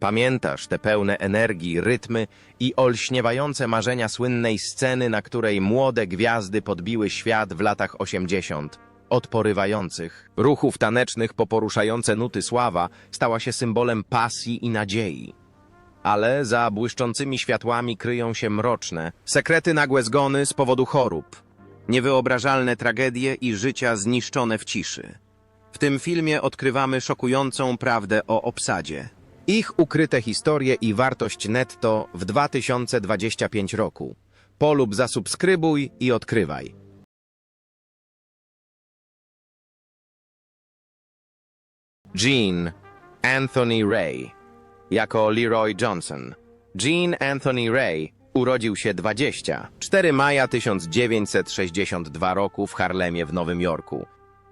Pamiętasz te pełne energii, rytmy i olśniewające marzenia słynnej sceny, na której młode gwiazdy podbiły świat w latach 80. Od porywających, ruchów tanecznych po poruszające nuty sława stała się symbolem pasji i nadziei. Ale za błyszczącymi światłami kryją się mroczne, sekrety nagłe zgony z powodu chorób, niewyobrażalne tragedie i życia zniszczone w ciszy. W tym filmie odkrywamy szokującą prawdę o obsadzie. Ich ukryte historie i wartość netto w 2025 roku. Polub zasubskrybuj i odkrywaj. Gene Anthony Ray jako Leroy Johnson. Gene Anthony Ray urodził się 24 maja 1962 roku w Harlemie w Nowym Jorku.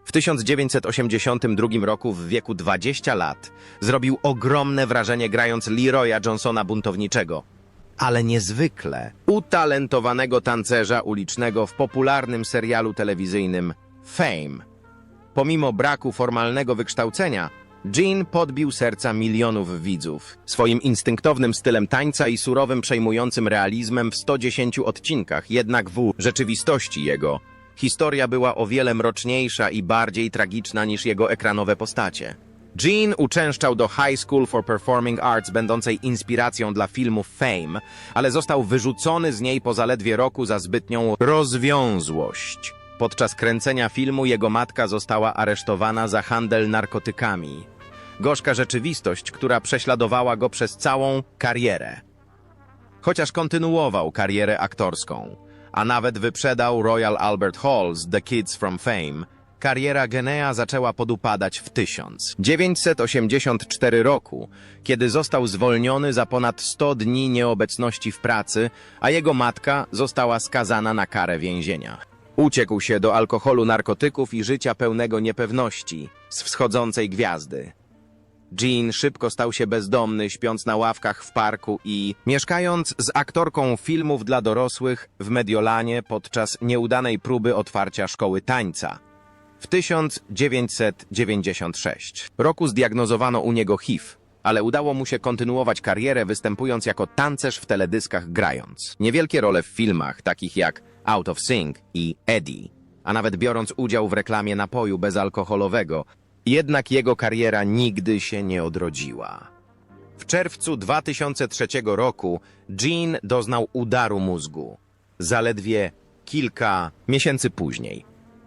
W 1982 roku w wieku 20 lat zrobił ogromne wrażenie grając Leroya Johnsona buntowniczego, ale niezwykle utalentowanego tancerza ulicznego w popularnym serialu telewizyjnym Fame. Pomimo braku formalnego wykształcenia, Jean podbił serca milionów widzów. Swoim instynktownym stylem tańca i surowym, przejmującym realizmem w 110 odcinkach, jednak w rzeczywistości jego historia była o wiele mroczniejsza i bardziej tragiczna niż jego ekranowe postacie. Jean uczęszczał do High School for Performing Arts, będącej inspiracją dla filmu Fame, ale został wyrzucony z niej po zaledwie roku za zbytnią rozwiązłość. Podczas kręcenia filmu jego matka została aresztowana za handel narkotykami. Gorzka rzeczywistość, która prześladowała go przez całą karierę. Chociaż kontynuował karierę aktorską, a nawet wyprzedał Royal Albert Hall z The Kids from Fame, kariera Genea zaczęła podupadać w 1984 roku, kiedy został zwolniony za ponad 100 dni nieobecności w pracy, a jego matka została skazana na karę więzienia. Uciekł się do alkoholu, narkotyków i życia pełnego niepewności z wschodzącej gwiazdy. Jean szybko stał się bezdomny, śpiąc na ławkach w parku i mieszkając z aktorką filmów dla dorosłych w Mediolanie podczas nieudanej próby otwarcia szkoły tańca. W 1996 roku zdiagnozowano u niego HIV, ale udało mu się kontynuować karierę występując jako tancerz w teledyskach grając. Niewielkie role w filmach takich jak Out of Sync i Eddie, a nawet biorąc udział w reklamie napoju bezalkoholowego, jednak jego kariera nigdy się nie odrodziła. W czerwcu 2003 roku Jean doznał udaru mózgu. Zaledwie kilka miesięcy później.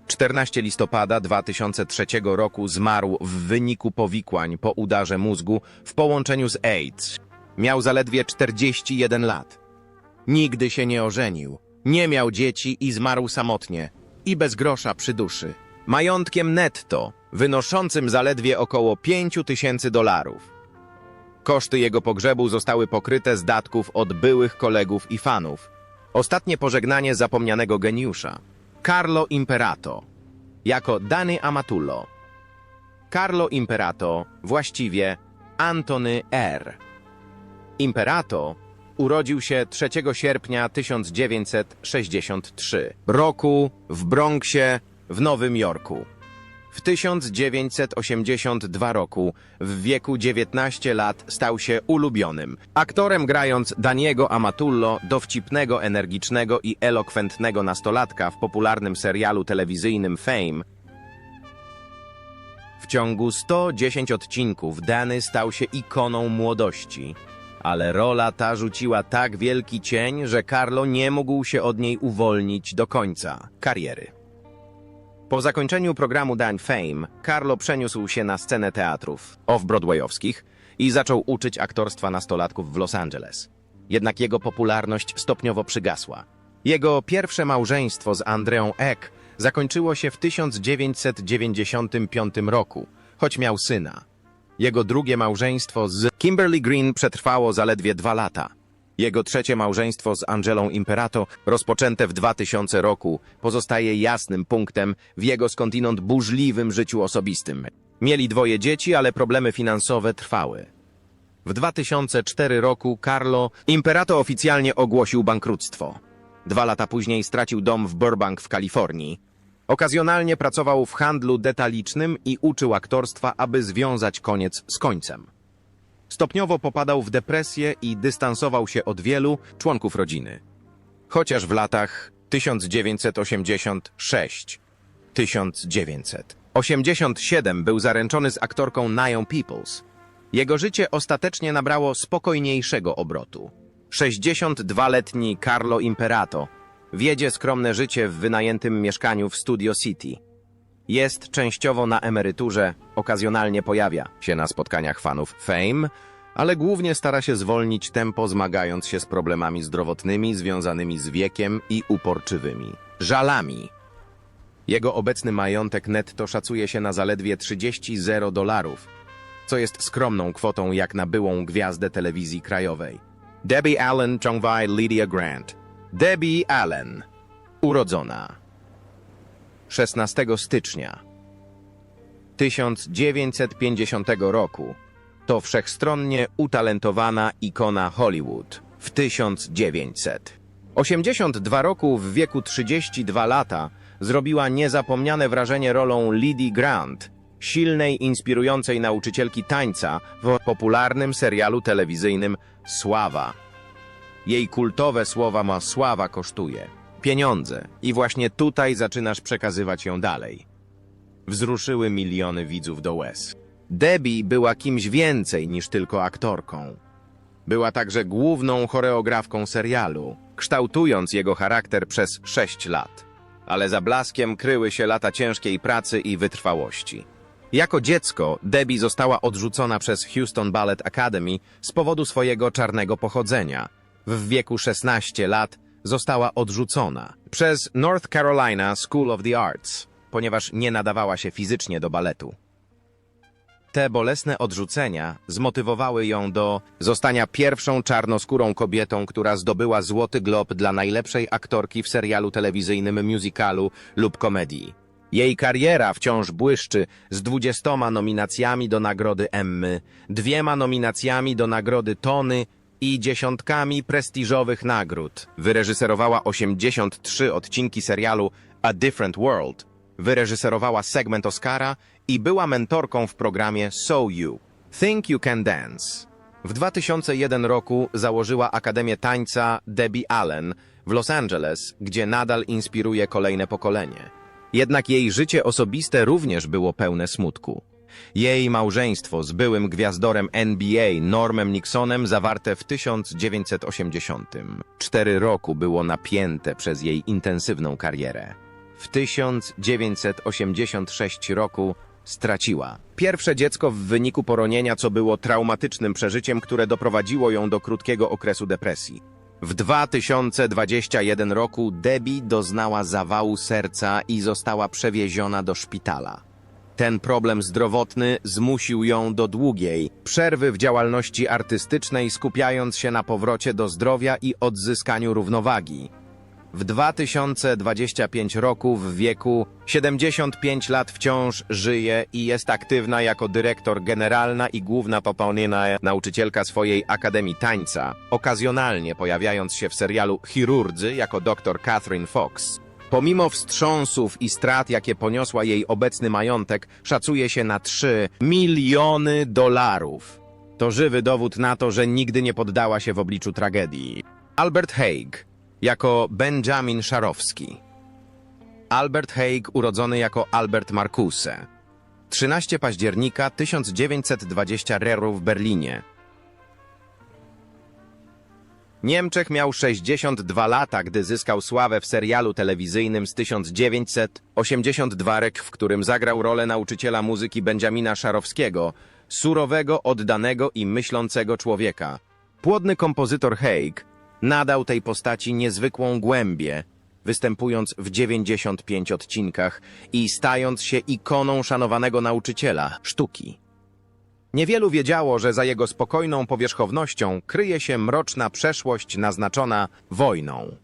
14 listopada 2003 roku zmarł w wyniku powikłań po udarze mózgu w połączeniu z AIDS. Miał zaledwie 41 lat. Nigdy się nie ożenił, nie miał dzieci i zmarł samotnie i bez grosza przy duszy. Majątkiem netto, wynoszącym zaledwie około 5 tysięcy dolarów. Koszty jego pogrzebu zostały pokryte z datków od byłych kolegów i fanów. Ostatnie pożegnanie zapomnianego geniusza. Carlo Imperato. Jako Dany Amatullo. Carlo Imperato, właściwie Antony R. Imperato urodził się 3 sierpnia 1963 roku w Bronxie w Nowym Jorku. W 1982 roku, w wieku 19 lat, stał się ulubionym. Aktorem grając Daniego Amatullo, dowcipnego, energicznego i elokwentnego nastolatka w popularnym serialu telewizyjnym Fame. W ciągu 110 odcinków Danny stał się ikoną młodości. Ale rola ta rzuciła tak wielki cień, że Carlo nie mógł się od niej uwolnić do końca kariery. Po zakończeniu programu Dań Fame, Carlo przeniósł się na scenę teatrów off-broadwayowskich i zaczął uczyć aktorstwa nastolatków w Los Angeles. Jednak jego popularność stopniowo przygasła. Jego pierwsze małżeństwo z Andreą Eck zakończyło się w 1995 roku, choć miał syna. Jego drugie małżeństwo z Kimberly Green przetrwało zaledwie dwa lata. Jego trzecie małżeństwo z Angelą Imperato, rozpoczęte w 2000 roku, pozostaje jasnym punktem w jego skądinąd burzliwym życiu osobistym. Mieli dwoje dzieci, ale problemy finansowe trwały. W 2004 roku Carlo Imperato oficjalnie ogłosił bankructwo. Dwa lata później stracił dom w Burbank w Kalifornii. Okazjonalnie pracował w handlu detalicznym i uczył aktorstwa, aby związać koniec z końcem. Stopniowo popadał w depresję i dystansował się od wielu członków rodziny. Chociaż w latach 1986 1987 był zaręczony z aktorką Nają Peoples. Jego życie ostatecznie nabrało spokojniejszego obrotu. 62-letni Carlo Imperato wiedzie skromne życie w wynajętym mieszkaniu w Studio City. Jest częściowo na emeryturze, okazjonalnie pojawia się na spotkaniach fanów Fame, ale głównie stara się zwolnić tempo, zmagając się z problemami zdrowotnymi związanymi z wiekiem i uporczywymi żalami. Jego obecny majątek netto szacuje się na zaledwie 30 zero dolarów, co jest skromną kwotą jak na byłą gwiazdę telewizji krajowej. Debbie Allen Chongwai Lydia Grant. Debbie Allen. Urodzona 16 stycznia 1950 roku. To wszechstronnie utalentowana ikona Hollywood w 1900. 82 roku w wieku 32 lata zrobiła niezapomniane wrażenie rolą Lidii Grant, silnej, inspirującej nauczycielki tańca w popularnym serialu telewizyjnym Sława. Jej kultowe słowa ma sława kosztuje. Pieniądze. I właśnie tutaj zaczynasz przekazywać ją dalej. Wzruszyły miliony widzów do łez. Debbie była kimś więcej niż tylko aktorką. Była także główną choreografką serialu, kształtując jego charakter przez sześć lat. Ale za blaskiem kryły się lata ciężkiej pracy i wytrwałości. Jako dziecko Debbie została odrzucona przez Houston Ballet Academy z powodu swojego czarnego pochodzenia. W wieku 16 lat została odrzucona przez North Carolina School of the Arts, ponieważ nie nadawała się fizycznie do baletu. Te bolesne odrzucenia zmotywowały ją do zostania pierwszą czarnoskórą kobietą, która zdobyła Złoty Glob dla najlepszej aktorki w serialu telewizyjnym, musicalu lub komedii. Jej kariera wciąż błyszczy z dwudziestoma nominacjami do nagrody Emmy, dwiema nominacjami do nagrody Tony i dziesiątkami prestiżowych nagród. Wyreżyserowała 83 odcinki serialu A Different World, wyreżyserowała segment Oscara i była mentorką w programie So You. Think You Can Dance. W 2001 roku założyła Akademię Tańca Debbie Allen w Los Angeles, gdzie nadal inspiruje kolejne pokolenie. Jednak jej życie osobiste również było pełne smutku. Jej małżeństwo z byłym gwiazdorem NBA Normem Nixonem zawarte w 1984 roku było napięte przez jej intensywną karierę. W 1986 roku straciła pierwsze dziecko w wyniku poronienia, co było traumatycznym przeżyciem, które doprowadziło ją do krótkiego okresu depresji. W 2021 roku Debbie doznała zawału serca i została przewieziona do szpitala. Ten problem zdrowotny zmusił ją do długiej przerwy w działalności artystycznej, skupiając się na powrocie do zdrowia i odzyskaniu równowagi. W 2025 roku w wieku 75 lat wciąż żyje i jest aktywna jako dyrektor generalna i główna popełniona nauczycielka swojej Akademii Tańca, okazjonalnie pojawiając się w serialu Chirurdzy jako dr Catherine Fox. Pomimo wstrząsów i strat, jakie poniosła jej obecny majątek, szacuje się na 3 miliony dolarów. To żywy dowód na to, że nigdy nie poddała się w obliczu tragedii. Albert Haig jako Benjamin Szarowski. Albert Haig urodzony jako Albert Marcuse. 13 października 1920 Reru w Berlinie. Niemczech miał 62 lata, gdy zyskał sławę w serialu telewizyjnym z 1982 rek, w którym zagrał rolę nauczyciela muzyki Benjamina Szarowskiego, surowego, oddanego i myślącego człowieka. Płodny kompozytor Haig nadał tej postaci niezwykłą głębię, występując w 95 odcinkach i stając się ikoną szanowanego nauczyciela sztuki. Niewielu wiedziało, że za jego spokojną powierzchownością kryje się mroczna przeszłość naznaczona wojną.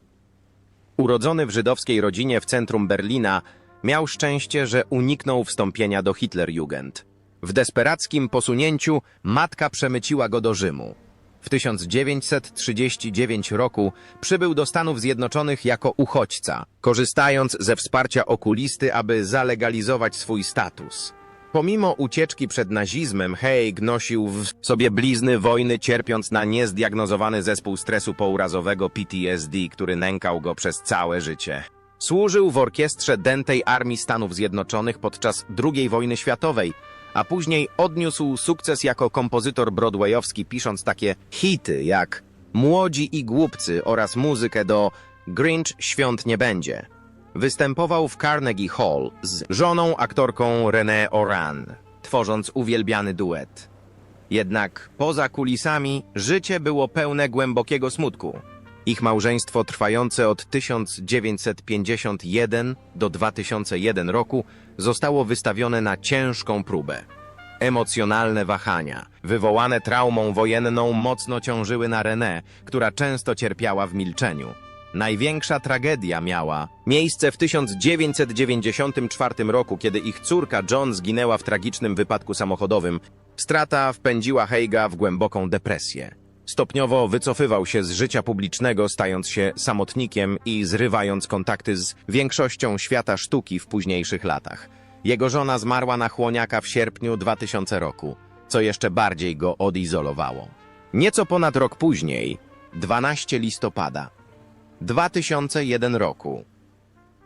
Urodzony w żydowskiej rodzinie w centrum Berlina, miał szczęście, że uniknął wstąpienia do Hitlerjugend. W desperackim posunięciu matka przemyciła go do Rzymu. W 1939 roku przybył do Stanów Zjednoczonych jako uchodźca, korzystając ze wsparcia okulisty, aby zalegalizować swój status. Pomimo ucieczki przed nazizmem, Haig nosił w sobie blizny wojny, cierpiąc na niezdiagnozowany zespół stresu pourazowego PTSD, który nękał go przez całe życie. Służył w orkiestrze dętej Armii Stanów Zjednoczonych podczas II wojny światowej, a później odniósł sukces jako kompozytor broadwayowski, pisząc takie hity jak Młodzi i Głupcy oraz muzykę do Grinch Świąt nie będzie. Występował w Carnegie Hall z żoną aktorką Renée Oran, tworząc uwielbiany duet. Jednak poza kulisami życie było pełne głębokiego smutku. Ich małżeństwo trwające od 1951 do 2001 roku zostało wystawione na ciężką próbę. Emocjonalne wahania, wywołane traumą wojenną, mocno ciążyły na René, która często cierpiała w milczeniu. Największa tragedia miała miejsce w 1994 roku, kiedy ich córka John zginęła w tragicznym wypadku samochodowym. Strata wpędziła Heiga w głęboką depresję. Stopniowo wycofywał się z życia publicznego, stając się samotnikiem i zrywając kontakty z większością świata sztuki w późniejszych latach. Jego żona zmarła na chłoniaka w sierpniu 2000 roku, co jeszcze bardziej go odizolowało. Nieco ponad rok później, 12 listopada 2001 roku,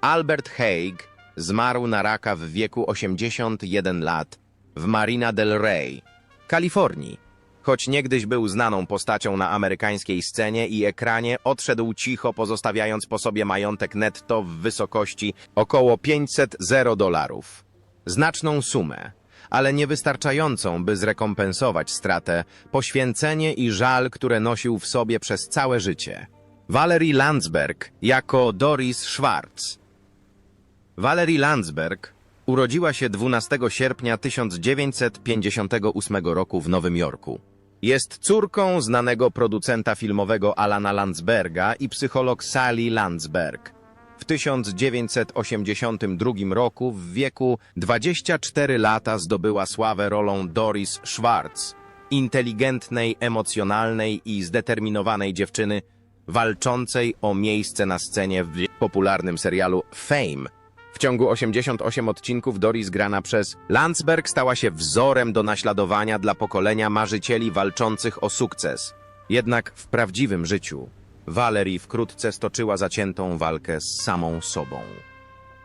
Albert Haig zmarł na raka w wieku 81 lat w Marina del Rey, Kalifornii. Choć niegdyś był znaną postacią na amerykańskiej scenie i ekranie, odszedł cicho, pozostawiając po sobie majątek netto w wysokości około 500 zero dolarów. Znaczną sumę, ale niewystarczającą, by zrekompensować stratę, poświęcenie i żal, które nosił w sobie przez całe życie. Valerie Landsberg jako Doris Schwartz. Valerie Landsberg urodziła się 12 sierpnia 1958 roku w Nowym Jorku. Jest córką znanego producenta filmowego Alana Landsberga i psycholog Sally Landsberg. W 1982 roku w wieku 24 lata zdobyła sławę rolą Doris Schwartz, inteligentnej, emocjonalnej i zdeterminowanej dziewczyny walczącej o miejsce na scenie w popularnym serialu Fame. W ciągu 88 odcinków Doris grana przez Landsberg stała się wzorem do naśladowania dla pokolenia marzycieli walczących o sukces. Jednak w prawdziwym życiu Valerie wkrótce stoczyła zaciętą walkę z samą sobą.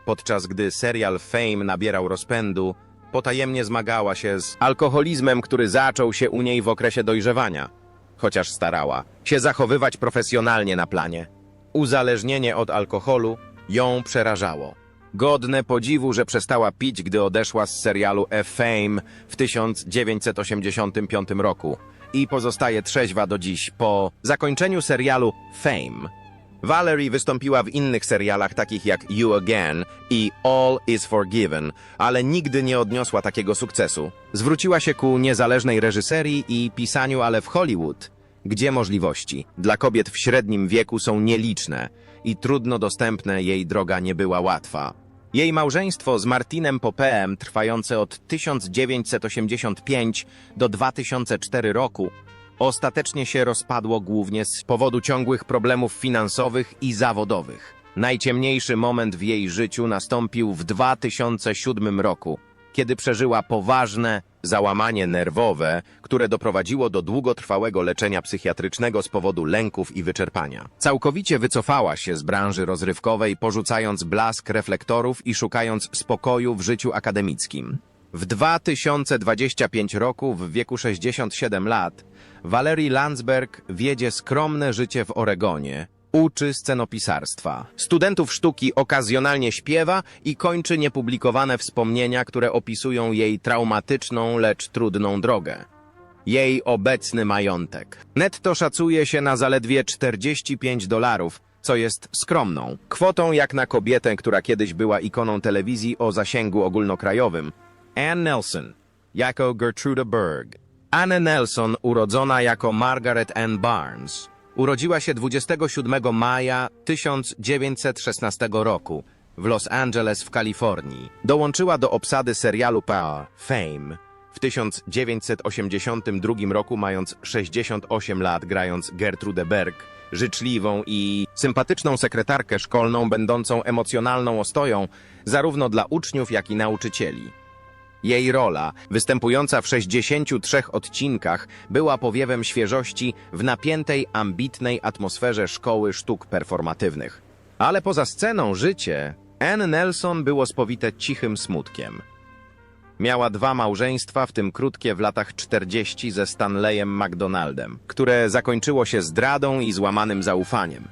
Podczas gdy serial Fame nabierał rozpędu, potajemnie zmagała się z alkoholizmem, który zaczął się u niej w okresie dojrzewania. Chociaż starała się zachowywać profesjonalnie na planie. Uzależnienie od alkoholu ją przerażało. Godne podziwu, że przestała pić, gdy odeszła z serialu A Fame w 1985 roku i pozostaje trzeźwa do dziś po zakończeniu serialu Fame. Valerie wystąpiła w innych serialach takich jak You Again i All is Forgiven, ale nigdy nie odniosła takiego sukcesu. Zwróciła się ku niezależnej reżyserii i pisaniu, ale w Hollywood, gdzie możliwości dla kobiet w średnim wieku są nieliczne i trudno dostępne, jej droga nie była łatwa. Jej małżeństwo z Martinem Popeem, trwające od 1985 do 2004 roku, ostatecznie się rozpadło głównie z powodu ciągłych problemów finansowych i zawodowych. Najciemniejszy moment w jej życiu nastąpił w 2007 roku, kiedy przeżyła poważne załamanie nerwowe, które doprowadziło do długotrwałego leczenia psychiatrycznego z powodu lęków i wyczerpania. Całkowicie wycofała się z branży rozrywkowej, porzucając blask reflektorów i szukając spokoju w życiu akademickim. W 2025 roku, w wieku 67 lat, Valerie Landsberg wiedzie skromne życie w Oregonie, uczy scenopisarstwa. Studentów sztuki okazjonalnie śpiewa i kończy niepublikowane wspomnienia, które opisują jej traumatyczną, lecz trudną drogę. Jej obecny majątek. Netto szacuje się na zaledwie 45 dolarów, co jest skromną. Kwotą jak na kobietę, która kiedyś była ikoną telewizji o zasięgu ogólnokrajowym. Ann Nelson, jako Gertruda Berg. Anne Nelson, urodzona jako Margaret Ann Barnes, urodziła się 27 maja 1916 roku w Los Angeles w Kalifornii. Dołączyła do obsady serialu Power Fame w 1982 roku, mając 68 lat, grając Gertrude Berg, życzliwą i sympatyczną sekretarkę szkolną, będącą emocjonalną ostoją zarówno dla uczniów, jak i nauczycieli. Jej rola, występująca w 63 odcinkach, była powiewem świeżości w napiętej, ambitnej atmosferze szkoły sztuk performatywnych. Ale poza sceną życie Ann Nelson było spowite cichym smutkiem. Miała dwa małżeństwa, w tym krótkie w latach 40 ze Stanleyem McDonaldem, które zakończyło się zdradą i złamanym zaufaniem.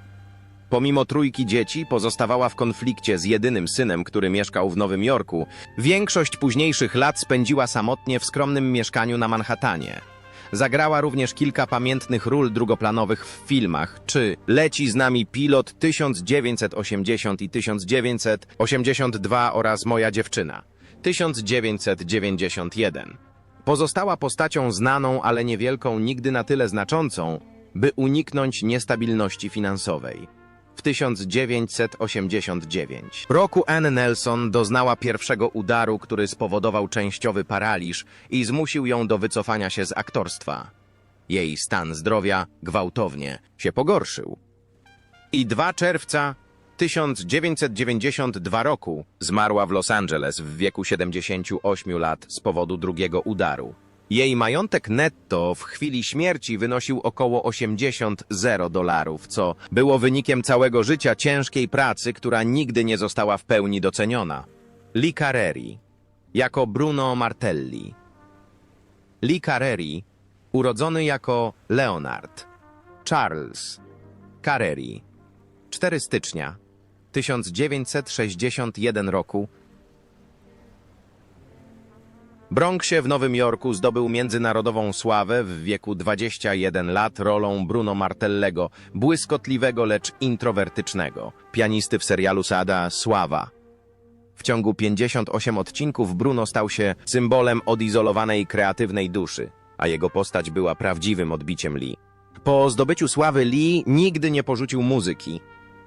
Pomimo trójki dzieci pozostawała w konflikcie z jedynym synem, który mieszkał w Nowym Jorku. Większość późniejszych lat spędziła samotnie w skromnym mieszkaniu na Manhattanie. Zagrała również kilka pamiętnych ról drugoplanowych w filmach, czy Leci z nami pilot 1980 i 1982 oraz Moja dziewczyna 1991. Pozostała postacią znaną, ale niewielką, nigdy na tyle znaczącą, by uniknąć niestabilności finansowej. W 1989 roku Ann Nelson doznała pierwszego udaru, który spowodował częściowy paraliż i zmusił ją do wycofania się z aktorstwa. Jej stan zdrowia gwałtownie się pogorszył. I 2 czerwca 1992 roku zmarła w Los Angeles w wieku 78 lat z powodu drugiego udaru. Jej majątek netto w chwili śmierci wynosił około 80 zero dolarów, co było wynikiem całego życia ciężkiej pracy, która nigdy nie została w pełni doceniona. Lee Carreri jako Bruno Martelli. Lee Carreri, urodzony jako Leonard Charles Carreri, 4 stycznia 1961 roku Bronxie w Nowym Jorku zdobył międzynarodową sławę w wieku 21 lat rolą Bruno Martellego, błyskotliwego, lecz introwertycznego, pianisty w serialu Sada Sława. W ciągu 58 odcinków Bruno stał się symbolem odizolowanej kreatywnej duszy, a jego postać była prawdziwym odbiciem Lee. Po zdobyciu sławy Lee nigdy nie porzucił muzyki.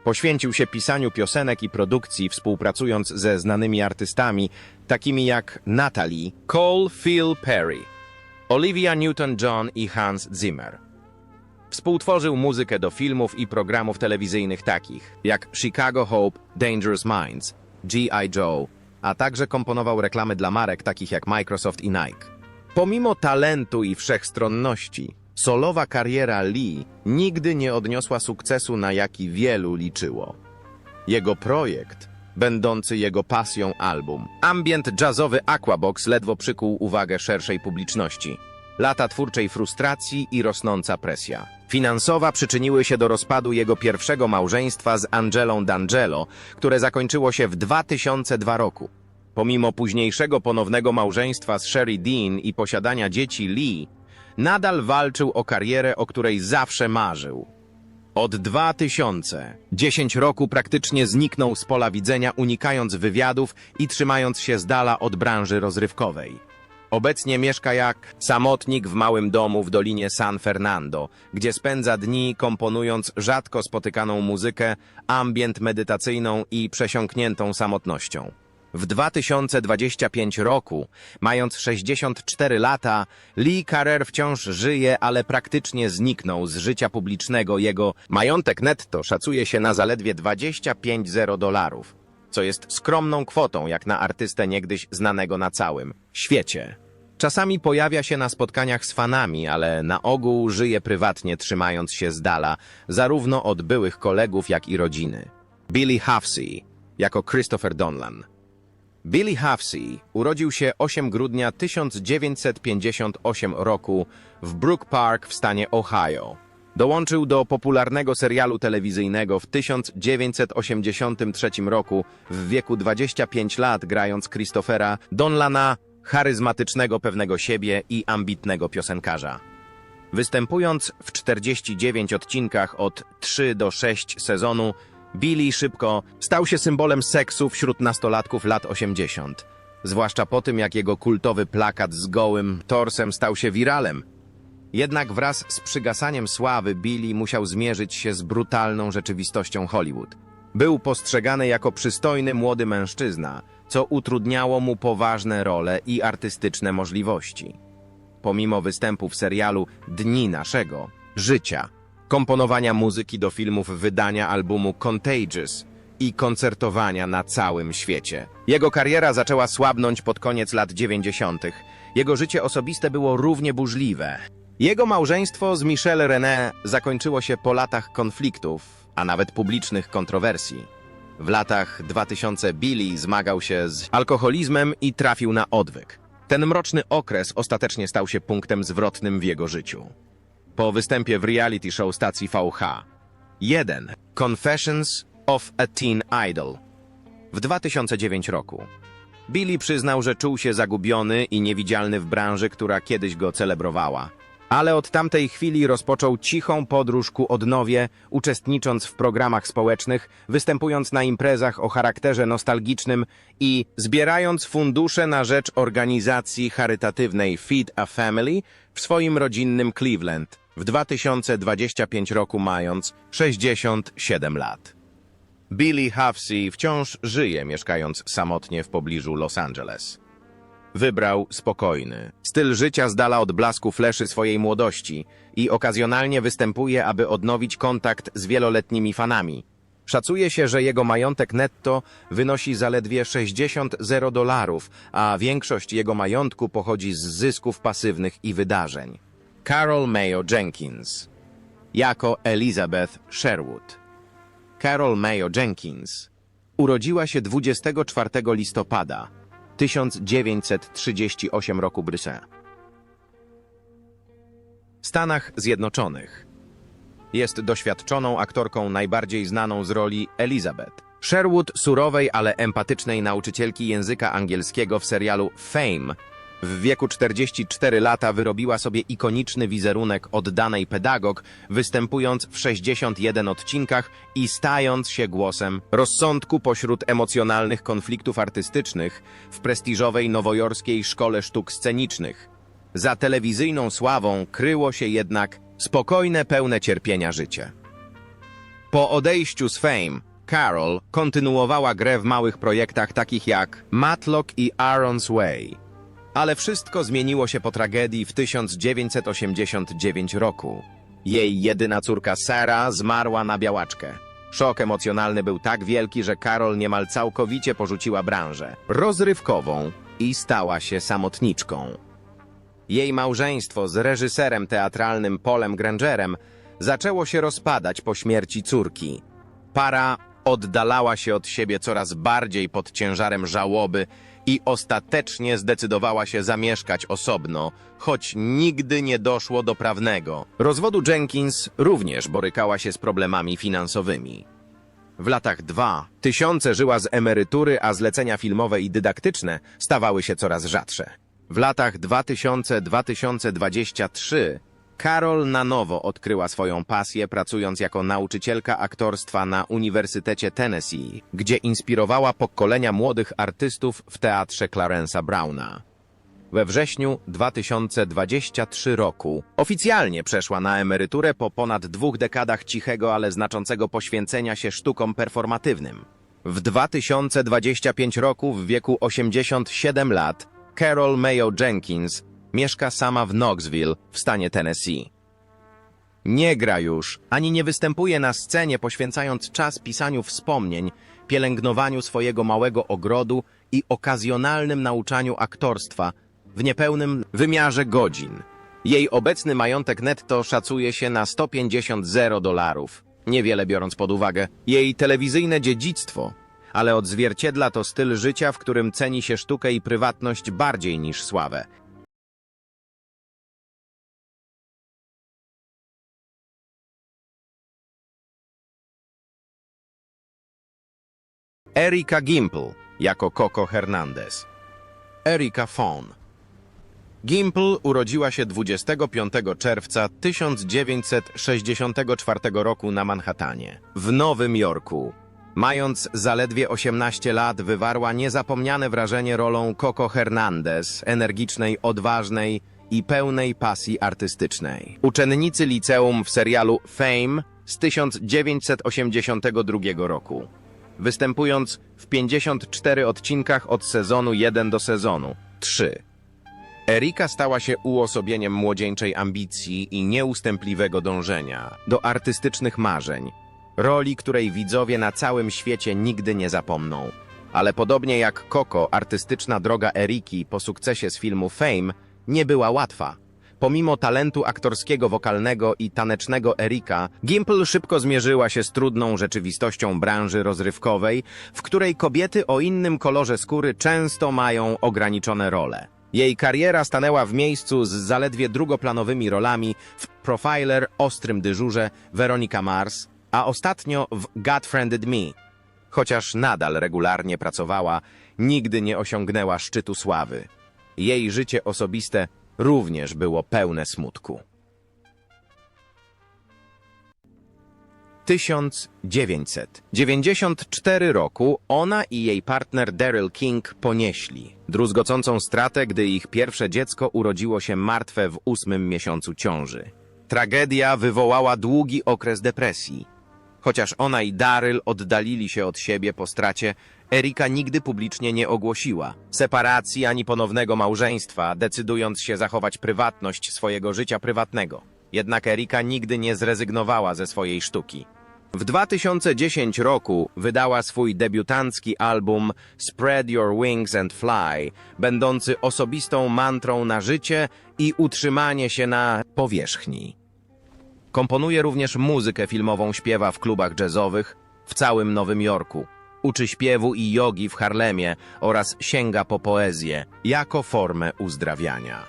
Poświęcił się pisaniu piosenek i produkcji, współpracując ze znanymi artystami, takimi jak Natalie, Cole Phil Perry, Olivia Newton-John i Hans Zimmer. Współtworzył muzykę do filmów i programów telewizyjnych takich jak Chicago Hope, Dangerous Minds, G.I. Joe, a także komponował reklamy dla marek takich jak Microsoft i Nike. Pomimo talentu i wszechstronności, solowa kariera Lee nigdy nie odniosła sukcesu, na jaki wielu liczyło. Jego projekt, będący jego pasją album, ambient jazzowy Aquabox ledwo przykuł uwagę szerszej publiczności. Lata twórczej frustracji i rosnąca presja. Finansowa przyczyniły się do rozpadu jego pierwszego małżeństwa z Angelą D'Angelo, które zakończyło się w 2002 roku. Pomimo późniejszego ponownego małżeństwa z Sherry Dean i posiadania dzieci Lee, nadal walczył o karierę, o której zawsze marzył. Od 2010 roku praktycznie zniknął z pola widzenia, unikając wywiadów i trzymając się z dala od branży rozrywkowej. Obecnie mieszka jak samotnik w małym domu w dolinie San Fernando, gdzie spędza dni komponując rzadko spotykaną muzykę, ambient medytacyjną i przesiąkniętą samotnością. W 2025 roku, mając 64 lata, Lee Carrer wciąż żyje, ale praktycznie zniknął z życia publicznego. Jego majątek netto szacuje się na zaledwie 25 zero dolarów, co jest skromną kwotą jak na artystę niegdyś znanego na całym świecie. Czasami pojawia się na spotkaniach z fanami, ale na ogół żyje prywatnie, trzymając się z dala, zarówno od byłych kolegów, jak i rodziny. Billy Huffsey jako Christopher Donlan. Billy Huffsey urodził się 8 grudnia 1958 roku w Brook Park w stanie Ohio. Dołączył do popularnego serialu telewizyjnego w 1983 roku w wieku 25 lat grając Christophera Donlana, charyzmatycznego pewnego siebie i ambitnego piosenkarza. Występując w 49 odcinkach od 3 do 6 sezonu, Billy szybko stał się symbolem seksu wśród nastolatków lat 80. Zwłaszcza po tym, jak jego kultowy plakat z gołym torsem stał się wiralem. Jednak wraz z przygasaniem sławy Billy musiał zmierzyć się z brutalną rzeczywistością Hollywood. Był postrzegany jako przystojny młody mężczyzna, co utrudniało mu poważne role i artystyczne możliwości. Pomimo występu w serialu Dni Naszego Życia, komponowania muzyki do filmów wydania albumu Contagious i koncertowania na całym świecie. Jego kariera zaczęła słabnąć pod koniec lat 90. Jego życie osobiste było równie burzliwe. Jego małżeństwo z Michelle René zakończyło się po latach konfliktów, a nawet publicznych kontrowersji. W latach 2000 Billy zmagał się z alkoholizmem i trafił na odwyk. Ten mroczny okres ostatecznie stał się punktem zwrotnym w jego życiu. Po występie w reality show stacji VH 1 Confessions of a Teen Idol w 2009 roku. Billy przyznał, że czuł się zagubiony i niewidzialny w branży, która kiedyś go celebrowała. Ale od tamtej chwili rozpoczął cichą podróż ku odnowie, uczestnicząc w programach społecznych, występując na imprezach o charakterze nostalgicznym i zbierając fundusze na rzecz organizacji charytatywnej Feed a Family w swoim rodzinnym Cleveland w 2025 roku mając 67 lat. Billy Huffsey wciąż żyje, mieszkając samotnie w pobliżu Los Angeles. Wybrał spokojny, styl życia z dala od blasku fleszy swojej młodości i okazjonalnie występuje, aby odnowić kontakt z wieloletnimi fanami. Szacuje się, że jego majątek netto wynosi zaledwie 60 dolarów, a większość jego majątku pochodzi z zysków pasywnych i wydarzeń. Carol Mayo Jenkins jako Elizabeth Sherwood. Carol Mayo Jenkins urodziła się 24 listopada 1938 roku Bryse. W Stanach Zjednoczonych. Jest doświadczoną aktorką najbardziej znaną z roli Elizabeth. Sherwood, surowej, ale empatycznej nauczycielki języka angielskiego w serialu Fame, w wieku 44 lata wyrobiła sobie ikoniczny wizerunek oddanej pedagog, występując w 61 odcinkach i stając się głosem rozsądku pośród emocjonalnych konfliktów artystycznych w prestiżowej nowojorskiej szkole sztuk scenicznych. Za telewizyjną sławą kryło się jednak spokojne, pełne cierpienia życie. Po odejściu z Fame, Carol kontynuowała grę w małych projektach takich jak Matlock i Aaron's Way. Ale wszystko zmieniło się po tragedii w 1989 roku. Jej jedyna córka Sarah zmarła na białaczkę. Szok emocjonalny był tak wielki, że Carol niemal całkowicie porzuciła branżę rozrywkową i stała się samotniczką. Jej małżeństwo z reżyserem teatralnym Polem Grangerem zaczęło się rozpadać po śmierci córki. Para oddalała się od siebie coraz bardziej pod ciężarem żałoby i ostatecznie zdecydowała się zamieszkać osobno, choć nigdy nie doszło do prawnego. Rozwodu Jenkins również borykała się z problemami finansowymi. W latach dwa tysiące żyła z emerytury, a zlecenia filmowe i dydaktyczne stawały się coraz rzadsze. W latach 2000-2023 Carol na nowo odkryła swoją pasję, pracując jako nauczycielka aktorstwa na Uniwersytecie Tennessee, gdzie inspirowała pokolenia młodych artystów w teatrze Clarence'a Browna. We wrześniu 2023 roku oficjalnie przeszła na emeryturę po ponad dwóch dekadach cichego, ale znaczącego poświęcenia się sztukom performatywnym. W 2025 roku, w wieku 87 lat, Carol Mayo Jenkins mieszka sama w Knoxville w stanie Tennessee. Nie gra już, ani nie występuje na scenie, poświęcając czas pisaniu wspomnień, pielęgnowaniu swojego małego ogrodu i okazjonalnym nauczaniu aktorstwa w niepełnym wymiarze godzin. Jej obecny majątek netto szacuje się na 150 zero dolarów, niewiele biorąc pod uwagę jej telewizyjne dziedzictwo, ale odzwierciedla to styl życia, w którym ceni się sztukę i prywatność bardziej niż sławę. Erika Gimple jako Coco Hernandez. Erika Fon. Gimple urodziła się 25 czerwca 1964 roku na Manhattanie, w Nowym Jorku. Mając zaledwie 18 lat, wywarła niezapomniane wrażenie rolą Coco Hernandez, energicznej, odważnej i pełnej pasji artystycznej. Uczennicy liceum w serialu Fame z 1982 roku występując w 54 odcinkach od sezonu 1 do sezonu 3. Erika stała się uosobieniem młodzieńczej ambicji i nieustępliwego dążenia do artystycznych marzeń. Roli, której widzowie na całym świecie nigdy nie zapomną. Ale podobnie jak Coco, artystyczna droga Eriki po sukcesie z filmu Fame nie była łatwa. Pomimo talentu aktorskiego, wokalnego i tanecznego Erika, Gimple szybko zmierzyła się z trudną rzeczywistością branży rozrywkowej, w której kobiety o innym kolorze skóry często mają ograniczone role. Jej kariera stanęła w miejscu z zaledwie drugoplanowymi rolami w Profiler, Ostrym Dyżurze, Veronica Mars, a ostatnio w God Friended Me. Chociaż nadal regularnie pracowała, nigdy nie osiągnęła szczytu sławy. Jej życie osobiste również było pełne smutku. 1994 roku ona i jej partner Daryl King ponieśli druzgocącą stratę, gdy ich pierwsze dziecko urodziło się martwe w ósmym miesiącu ciąży. Tragedia wywołała długi okres depresji. Chociaż ona i Daryl oddalili się od siebie po stracie, Erika nigdy publicznie nie ogłosiła separacji ani ponownego małżeństwa, decydując się zachować prywatność swojego życia prywatnego. Jednak Erika nigdy nie zrezygnowała ze swojej sztuki. W 2010 roku wydała swój debiutancki album Spread Your Wings and Fly, będący osobistą mantrą na życie i utrzymanie się na powierzchni. Komponuje również muzykę filmową, śpiewa w klubach jazzowych w całym Nowym Jorku. Uczy śpiewu i jogi w Harlemie oraz sięga po poezję jako formę uzdrawiania.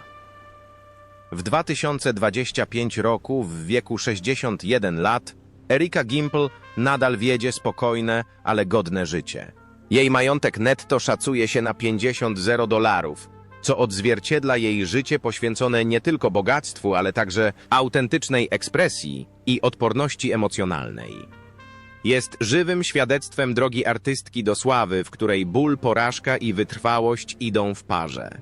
W 2025 roku, w wieku 61 lat, Erika Gimple nadal wiedzie spokojne, ale godne życie. Jej majątek netto szacuje się na 50 zero dolarów, co odzwierciedla jej życie poświęcone nie tylko bogactwu, ale także autentycznej ekspresji i odporności emocjonalnej. Jest żywym świadectwem drogi artystki do sławy, w której ból, porażka i wytrwałość idą w parze.